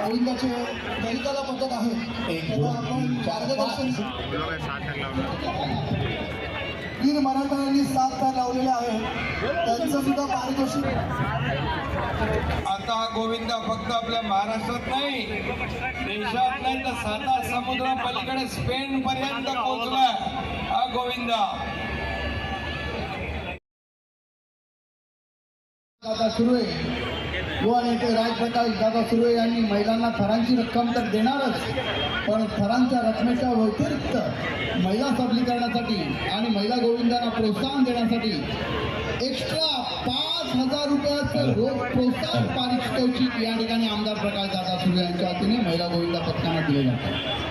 गोविंदाचे दलिताला पद्धत आहे आपण मार्गदर्शन मराठ्यांनी सात तार लावलेले आहे त्यांचं सुद्धा पारितोषिक. आता हा गोविंदा फक्त आपल्या महाराष्ट्रात नाही देशात नाही तर साता समुद्रा पलीकडे स्पेन पर्यंत पोहोचला हा गोविंदा. दादा सुर्वे युवा नेते राजप्रकाश दादा सुर्वे यांनी महिलांना थरांची रक्कम तर देणारच पण थरांच्या रकमेच्या व्यतिरिक्त महिला सबलीकरणासाठी आणि महिला गोविंदांना प्रोत्साहन देण्यासाठी एक्स्ट्रा पाच हजार रुपयाचं रोख प्रोत्साहन पारितोषिक या ठिकाणी आमदार प्रकाश दादा सुर्वे यांच्या वतीने महिला गोविंदा पथकांना दिले जातात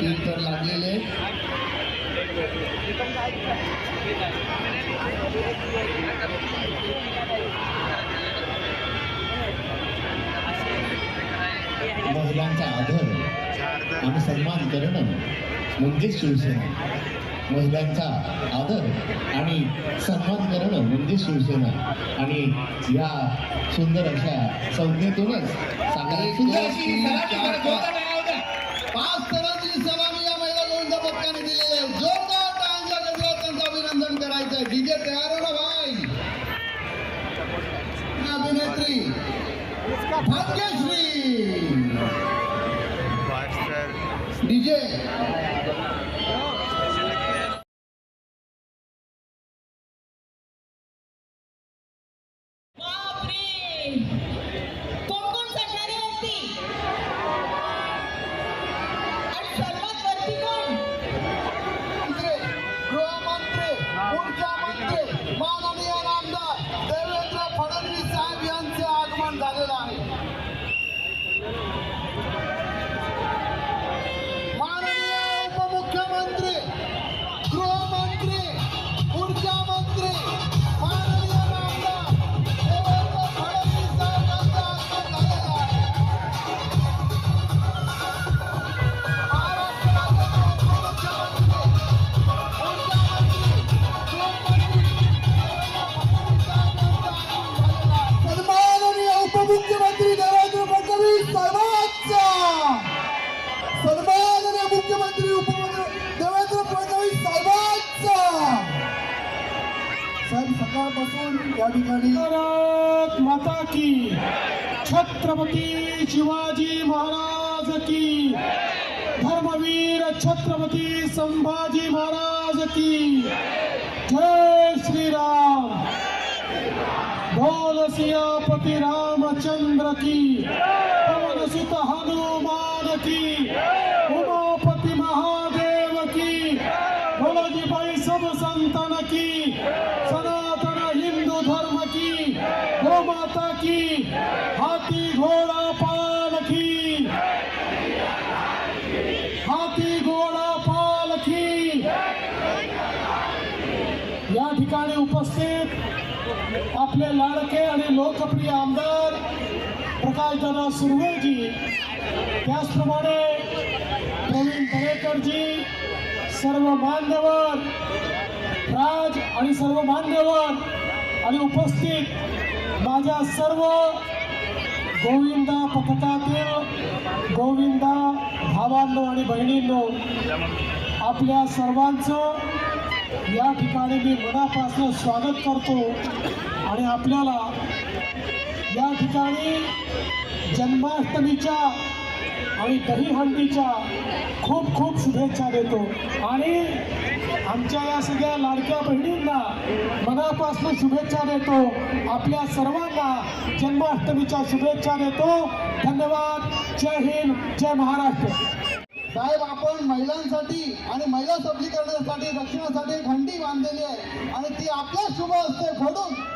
तीन तर लागलेले आहेत. महिलांचा आदर आणि सन्मान करणं म्हणजे शिवसेना. महिलांचा आदर आणि सन्मान करणं म्हणजे शिवसेना. आणि या सुंदर अशा संज्ञेतूनच सांगायला सुंदर अशी. पाच. तरांची अभिनंदन करायचं आहे डीजे तयार हो ना भाई अभिनेत्री छत्रपती शिवाजी महाराज की. धर्मवीर छत्रपती संभाजी महाराज की. जय श्रीराम. बोल सियापती रामचंद्र की. पवन सुत हनुमान की. लोकप्रिय आमदार प्रकाशदादा सुर्वेजी त्याचप्रमाणे प्रवीण दरेकरजी सर्व मान्यवर राज आणि सर्व मान्यवर आणि उपस्थित माझ्या सर्व गोविंदा पथकातील गोविंदा भावांनो आणि बहिणींनो आपल्या सर्वांचं या ठिकाणी मी मनापासून स्वागत करतो. आणि आपल्याला या ठिकाणी जन्माष्टमीच्या आणि दहीहंडीच्या खूप खूप शुभेच्छा देतो. आणि आमच्या या सगळ्या लाडक्या बहिणींना मनापासून शुभेच्छा देतो. आपल्या सर्वांना जन्माष्टमीच्या शुभेच्छा देतो. धन्यवाद. जय हिंद. जय महाराष्ट्र. साहेब आपण महिलांसाठी आणि महिला सबलीकरणासाठी रक्षणासाठी घंटी बांधलेली आहे. आणि ती आपल्या शुभ असते फोडून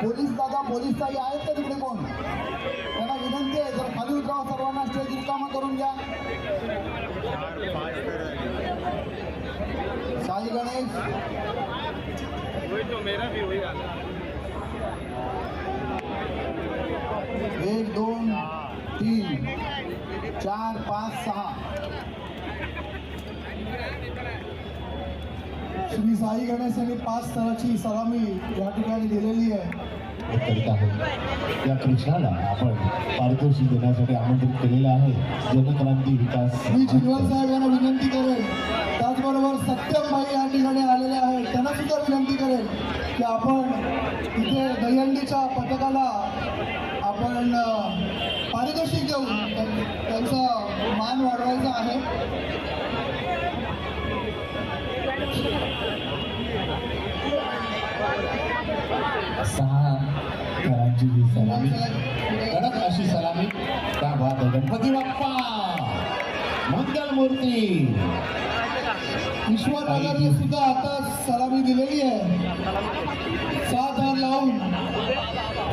पोलीस दादा पोलीस ताई आहेत का तिकडे कोण? त्यांना विनंती आहे जर खाली उतरावा सर्वांना स्टेज रिकामा करून घ्या साई गणेश. एक दोन तीन चार पाच सहा. श्री साई गणेश यांनी पाच स्तराची सलामी या ठिकाणी दिलेली आहे. करीत आहोत. या कृष्णाला आपण पारितोषिक देण्यासाठी आमंत्रित केलेलं आहे. जनक्रांती विकास मी जिनवाल साहेब यांना विनंती करेन. त्याचबरोबर सत्यम भाई या ठिकाणी आलेले आहेत. त्यांना सुद्धा विनंती करेन की आपण इथे दहीहंडीच्या पथकाला आपण पारितोषिक देऊ त्यां- त्यांचा मान वाढवायचा आहे. सहा घरांची ही सलामी. कडक अशी सलामी. त्या बात गणपती बाप्पा. मंगल मूर्ती. ईश्वर नगरने सुद्धा आता सलामी दिलेली आहे. सात हार लावून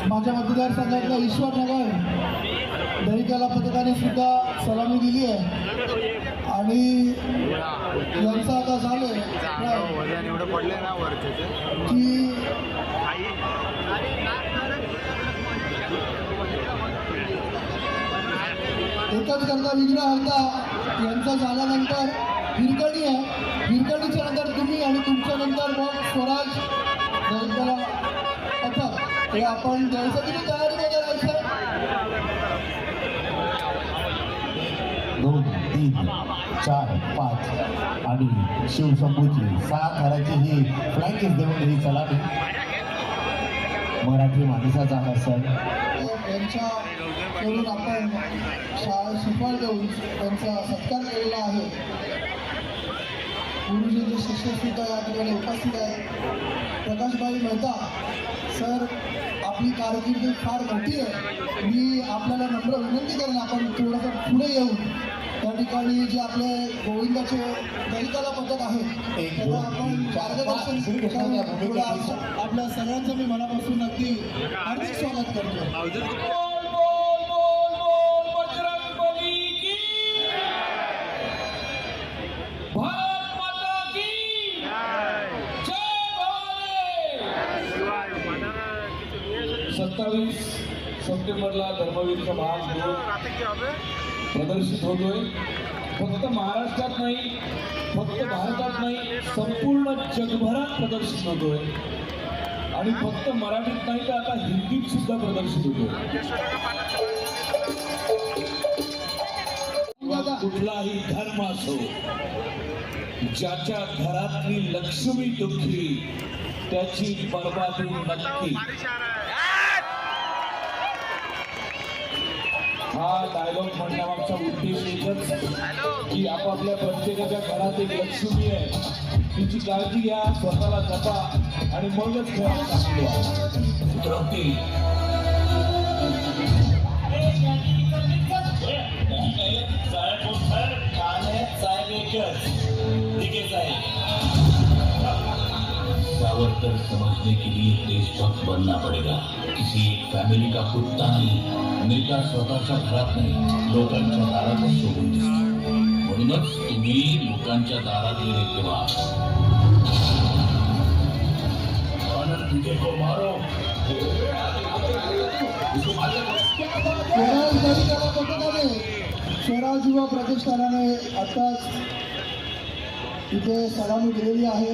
माझ्या मतदारसंघातलं ईश्वर नगर दहिकाला पथकाने सुद्धा सलामी दिली आहे. आणि यांचं आता झालंय. वजन एवढं पडले ना वरचे ते की एकच करता विघ्न हरता यांचा झाल्यानंतर हिरकणी आहे. हिरकणीच्या नंतर तुम्ही आणि तुमच्यानंतर मग स्वराज. दैवताला पथक हे आपण द्यायसाठी तयारी करायचं. दोन तीन चार पाच आणि शिवशंभूची सहा घराची ही फ्लँकेज देऊन ही चला मराठी माणसाचा हा सण. यांच्या करून आपण शाळा सुफळ देऊन त्यांचा सत्कार केलेला आहे. गुरुजींचे शिक्षक सुद्धा या ठिकाणी उपस्थित आहेत. प्रकाशभाई मेहता सर आपली कारकिर्दी फार मोठी आहे. मी आपल्याला नम्र विनंती करेन आपण थोडंसं पुढे येऊन त्या ठिकाणी जे आपले गोविंदाचे दलिताला पद्धत आहे एक, त्याला आपण. मार्गदर्शन आपल्या- सगळ्यांचं मी मनापासून अगदी हार्दिक स्वागत करतो. बोल बोल बोल बोल बजरंग बली की भारत माता की जय भवानी सत्तावीस सप्टेंबरला धर्मवीरचा भाग दोन प्रदर्शित होतोय. फक्त महाराष्ट्रात नाही फक्त भारतात नाही संपूर्ण जगभरात प्रदर्शित होतोय. आणि फक्त मराठीत नाही तर आता हिंदीत सुद्धा प्रदर्शित होतोय. कुठलाही धर्म असो ज्याच्या घरातली लक्ष्मी दुःखी त्याची बर्बादी नक्की. हा डायलॉग म्हणण्यामागचा उद्देश एकच की आपापल्या प्रत्येकाच्या घरात एक लक्ष्मी आहे. तिची काळजी घ्या स्वतःला जपा आणि मगच सावरकर समझने के लिए देशभक्त बनना पडेगा. किसी एक फॅमिली का कुत्ता नाही. नेता स्वतःच्या घरात नाही लोकांच्या दारातच शोभून दिसतो. म्हणूनच तुम्ही लोकांच्या दारात गेले तेव्हा. स्वराज दलिताला स्वराज युवा प्रतिष्ठानाने आताच इथे सलामी दिलेली आहे.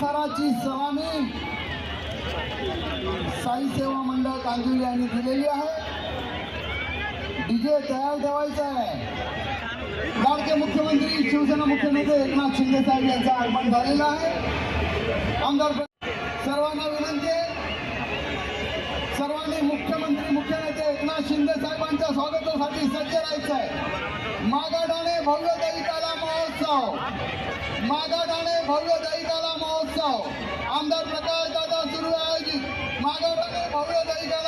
पाच सलामी साई सेवा मंडळ कांदिवली यांनी दिलेली आहे. डीजे तयार ठेवायचा आहे. लाडके मुख्यमंत्री शिवसेना मुख्यमंत्री एकनाथ शिंदे साहेब यांचं आगमन झालेलं आहे. आमदार सर्वांना विनंती आहे. सर्वांनी मुख्यमंत्री मुख्य नेते एकनाथ शिंदे साहेबांच्या स्वागतासाठी सज्ज राहायचं आहे. मागाडाणे भव्य दहिकाला महोत्सव. मागाडाणे भव्य दहिकाला उत्सव आमदार प्रकाश दादा सुरू आयोजित माधव ठाकरे भव्य दहिकाला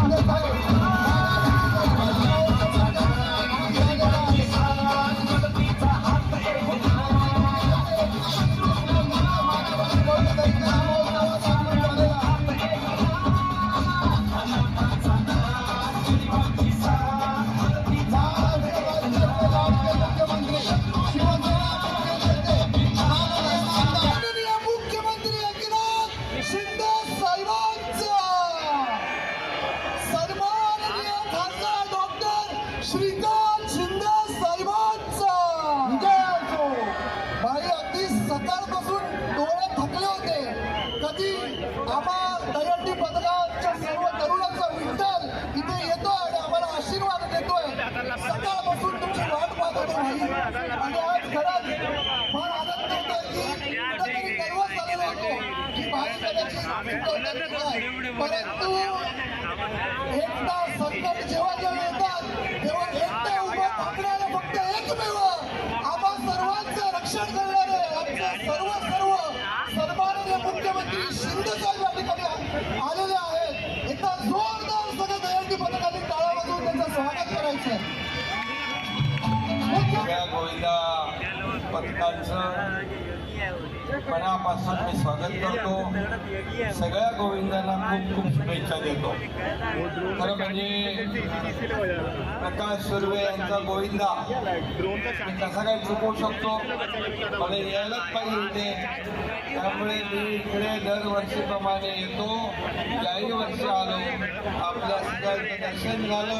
कदाचित विठ्ठल येत नाही. परंतु एकदा संकट जेव्हा जेव्हा येतात तेव्हा एकटे उभं ठाकणारे फक्त एकमेव आम्हा सर्वांचं रक्षण करणारे आमचे सर्व सर्व सन्माननीय मुख्यमंत्री शिंदे साहेब या ठिकाणी आलेले आहेत एकदा जोरदार सगळं दहीहंडी पथकाने टाळा वाजवून त्यांचं स्वागत करायचं सगळ्या गोविंदा पथकांचं मनापासून मी स्वागत करतो. सगळ्या गोविंदांना खूप खूप शुभेच्छा देतो. खरं म्हणजे प्रकाश सुर्वे यांचा गोविंदा. मी कसा काय चुकवू शकतो. मला यायलाच पाहिजे इथे त्यामुळे मी इकडे दरवर्षीप्रमाणे येतो. याही वर्ष आलो. आपल्या सगळ्यांचं दर्शन झालं.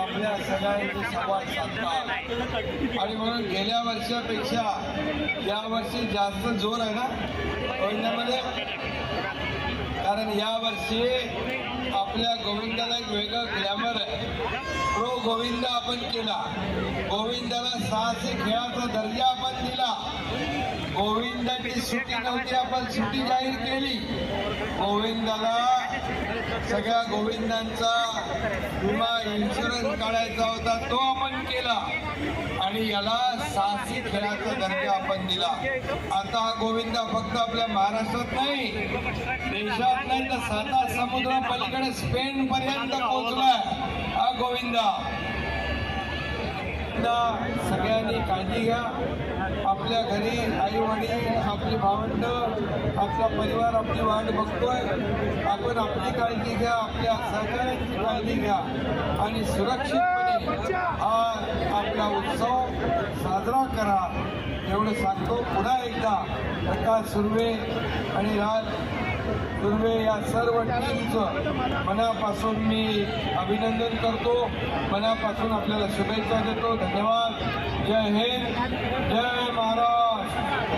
आपल्या सगळ्यांचे संवाद साधला आणि म्हणून गेल्या वर्षापेक्षा या वर्षी जास्त जोर आहे ना? गोविंदामध्ये कारण यावर्षी आपल्या गोविंदाला एक वेगळं ग्लॅमर आहे. प्रो गोविंद आपण केला. गोविंदाला साहसी खेळाचा दर्जा आपण दिला. गोविंदाची सुट्टी नव्हती आपण सुट्टी जाहीर केली. गोविंदाला सगळ्या गोविंदांचा विमा इन्शुरन्स काढायचा होता तो आपण केला. आणि याला साहसी खेळाचा दर्जा आपण दिला. आता हा गोविंदा फक्त आपल्या महाराष्ट्रात नाही देशात नाही तर साता समुद्र पलीकडे स्पेन पर्यंत पोहोचलाय. हा गोविंदा. सगळ्यांनी काळजी घ्या. आपल्या घरी आई वडील आपली भावंड आपला परिवार आपली वाट बघतोय. आपण आपली काळजी घ्या आपल्या सहकार्याची काळजी घ्या. आणि सुरक्षितपणे क्षमा करा. एवढं सांगतो. पुन्हा एकदा प्रकाश सुर्वे आणि राज सुर्वे या सर्व टीमचं मनापासून मी अभिनंदन करतो. मनापासून आपल्याला शुभेच्छा देतो. धन्यवाद. जय हिंद. जय महाराज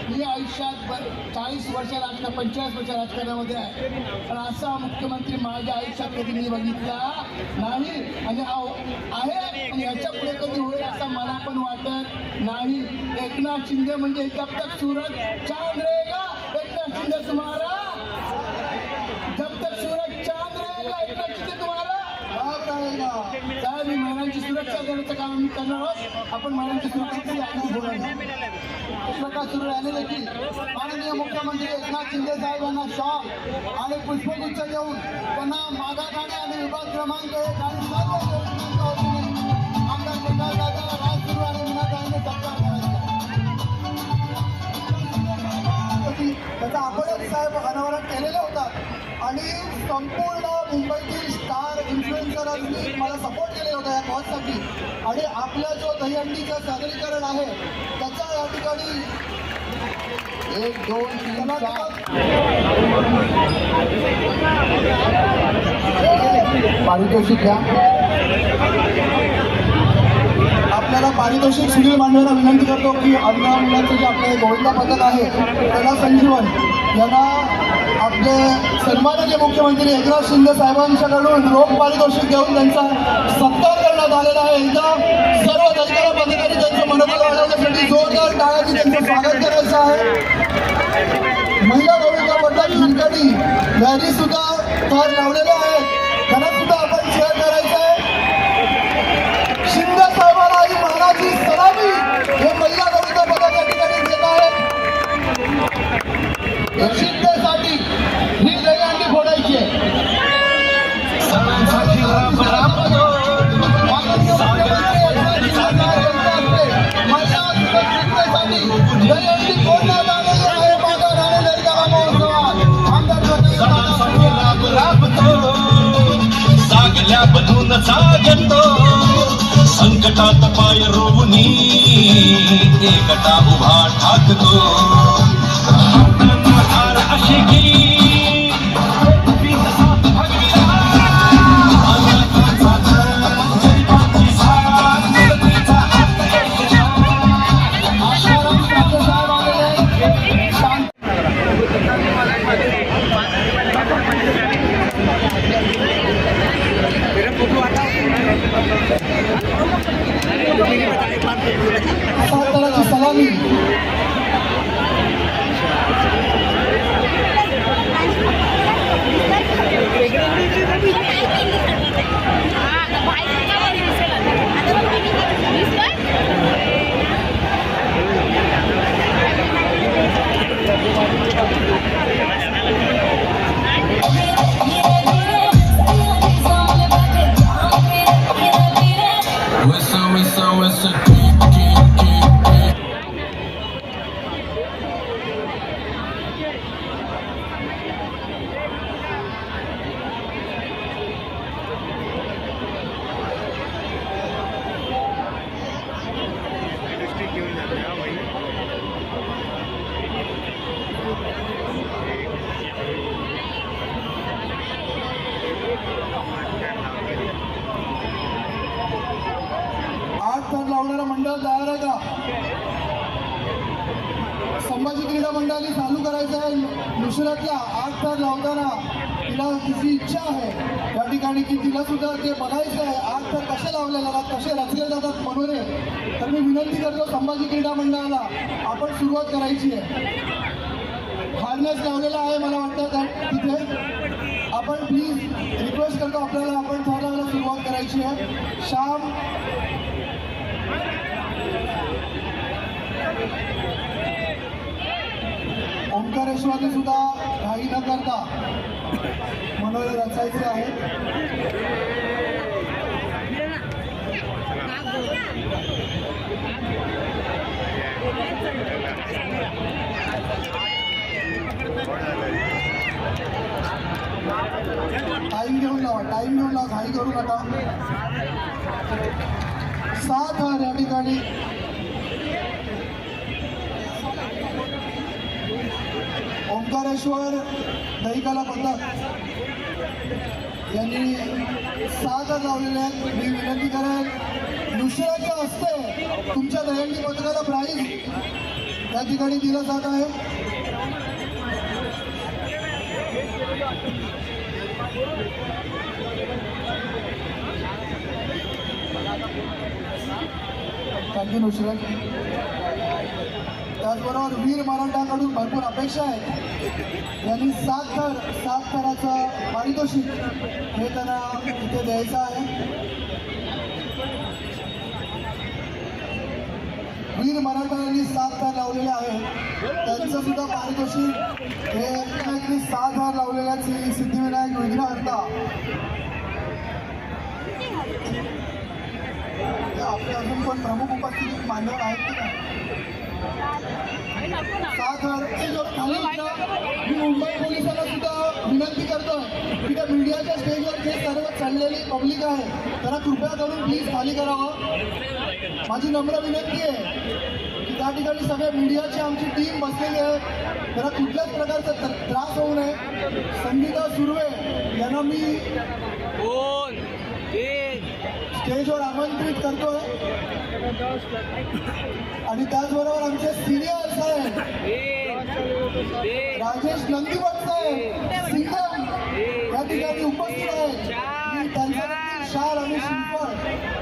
मी आयुष्यात चाळीस वर्ष राजकारण पंचेचाळीस वर्ष राजकारणामध्ये आहे. पण असा मुख्यमंत्री माझ्या आयुष्यात कधी मी बघितला नाही आणि आहे आणि याच्यापुढे कधी होईल असं मला पण वाटत नाही. एकनाथ शिंदे म्हणजे जब तक सूरज चांद रहेगा एकनाथ शिंदे तुम्हारा. जब तक सूरज चांद रहेगा एकनाथ शिंदे रहेगा साहेब मी महिलांची सुरक्षा देण्याचं काम मी करणार आहोत. आपण महिलांची सुरक्षेची आधी प्रकाश सुरू राहिले देखील माननीय मुख्यमंत्री एकनाथ शिंदे साहेबांना शॉक आणि पुष्पगुच्छ देऊन त्यांना मागा गाणे आणि विभाग क्रमांक एक आणि आमदार प्रकाश दादा राज सुरू आणि विनाकाराने सत्कार त्याचा आपण साहेब अनावरण केलेले होतात आणि संपूर्ण मुंबईतील स्टार इन्फ्लुएन्सरांनी मला सपोर्ट केलेला होता या कॉजसाठी आणि आपला जो दहीहंडीचं सादरीकरण आहे त्याचा या ठिकाणी एक दोन तीन पारितोषिक घ्या आपल्याला पारितोषिक सुनील मांडवेला विनंती करतो की अन्न मुलांचं जे आपले गोविंदा पथक आहे त्याला संजीवन यांना आपले सन्माननीय मुख्यमंत्री एकनाथ शिंदे साहेबांच्याकडून रोख पारितोषिक घेऊन त्यांचा सत्कार करण्यात आलेला आहे एकदा सर्व दलित पथकाने त्यांचं मनोबल वाढवण्यासाठी जोरदार टाळ्यांनी त्यांचं स्वागत करायचं आहे. महिला गोविंदा पथक हिंकडी यांनी सुद्धा थर लावलेले आहेत. त्यांना सुद्धा आपण शेअर करायचं आहे. शिंदे साहेबांना ही मानाची सलामी हे महिला गोविंद पदक या ठिकाणी देत आहेत. शिंदेसाठी ही दहीहंडी फोडायची आहे. सणांसाठी संकटात पाय रोवणी एकटा उभा ठाकतो. हार अशी साताराची चालू नुसरतला आठ तार लावताना तिला तिची इच्छा आहे? त्या ठिकाणी की तिला सुद्धा ते बघायचं आहे. आठ तर कसे लावले जातात कसे रचले जातात मनोरे? तर मी विनंती करतो संभाजी क्रीडा मंडळाला आपण सुरुवात करायची आहे. हार्नेस लावलेला आहे मला वाटतं त्या तिथे. आपण प्लीज रिक्वेस्ट करतो आपल्याला आपण थोड्या सुरुवात करायची आहे. श्याम ओंकारेश्वरने सुद्धा घाई न करता मनोरे रचायचे आहे टाईम घेऊन लावा टाईम घेऊन लावा घाई करू नका. सात या ठिकाणी. ओंकारेश्वर दहिकाला पथक यांनी सात लावलेले आहेत. मी विनंती करेन नुसऱ्याच्या हस्ते तुमच्या दहीहंडी पथकाला प्राईज त्या ठिकाणी दिलं जात आहे. थँक्यू नुसरत त्याचबरोबर वीर मराठाकडून भरपूर अपेक्षा आहेत. यांनी सात थर सात थराचं पारितोषिक हे त्यांना इथे द्यायचं आहे. वीर मराठा यांनी सात थर लावलेले आहेत त्यांचं सुद्धा पारितोषिक हे सात हार लावलेल्याची सिद्धिविनायक विघ्नहर्ता. आपले अजून पण प्रमुख उपस्थित मान्यवर आहेत साखर सात जो मी मुंबई पोलिसांना सुद्धा विनंती करतो की त्या मीडियाच्या स्टेजवर जे सर्व चाललेली पब्लिक आहे त्याला कृपया करून प्लीज खाली करावं हो. माझी नम्र विनंती आहे की त्या ठिकाणी सगळ्या मीडियाची आमची टीम बसलेली आहे. त्याला कुठल्याच प्रकारचा त्रास होऊ नये. संगीता सुर्वे यांना मी स्टेजवर आमंत्रित करतोय. आणि त्याचबरोबर आमचे सिनियर साहेब राजेश नंदीवट साहेब सिंगम या ठिकाणी उपस्थित आहेत. शाल आणि श्रीफळ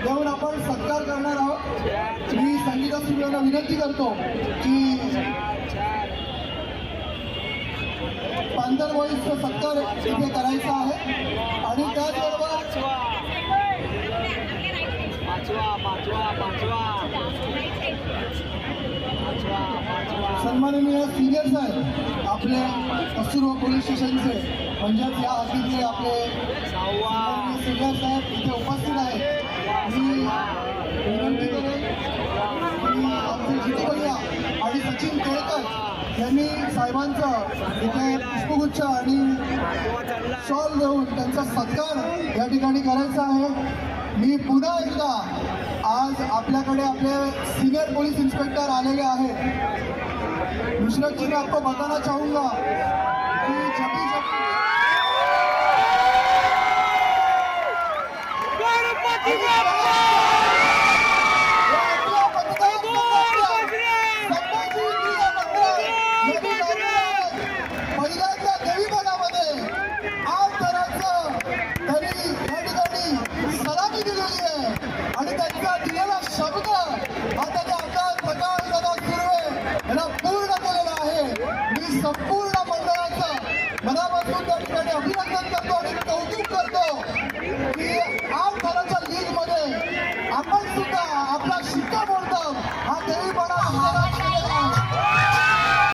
देऊन आपण सत्कार करणार आहोत. मी संगीता सुर्वेला विनंती करतो की पांढर वॉईसचा सत्कार इथे करायचा आहे. आणि त्याचबरोबर सन्माननीय सिनियर साहेब आपले कस्तुरबा पोलीस स्टेशनचे म्हणजेच या हद्दीतले आपले सिनियर साहेब इथे उपस्थित आहेत. मी विनंती करेन आमचे जितू भैया आणि सचिन केळकर यांनी साहेबांचं इथे पुष्पगुच्छ आणि शॉल देऊन त्यांचा सत्कार या ठिकाणी करायचा आहे. मी पुन्हा एकदा आज आपल्याकडे आपले सिनियर पोलीस इन्स्पेक्टर आलेले आहेत. कृष्ण जी ने आपको बताना चाहूंगा। कि जब भी जब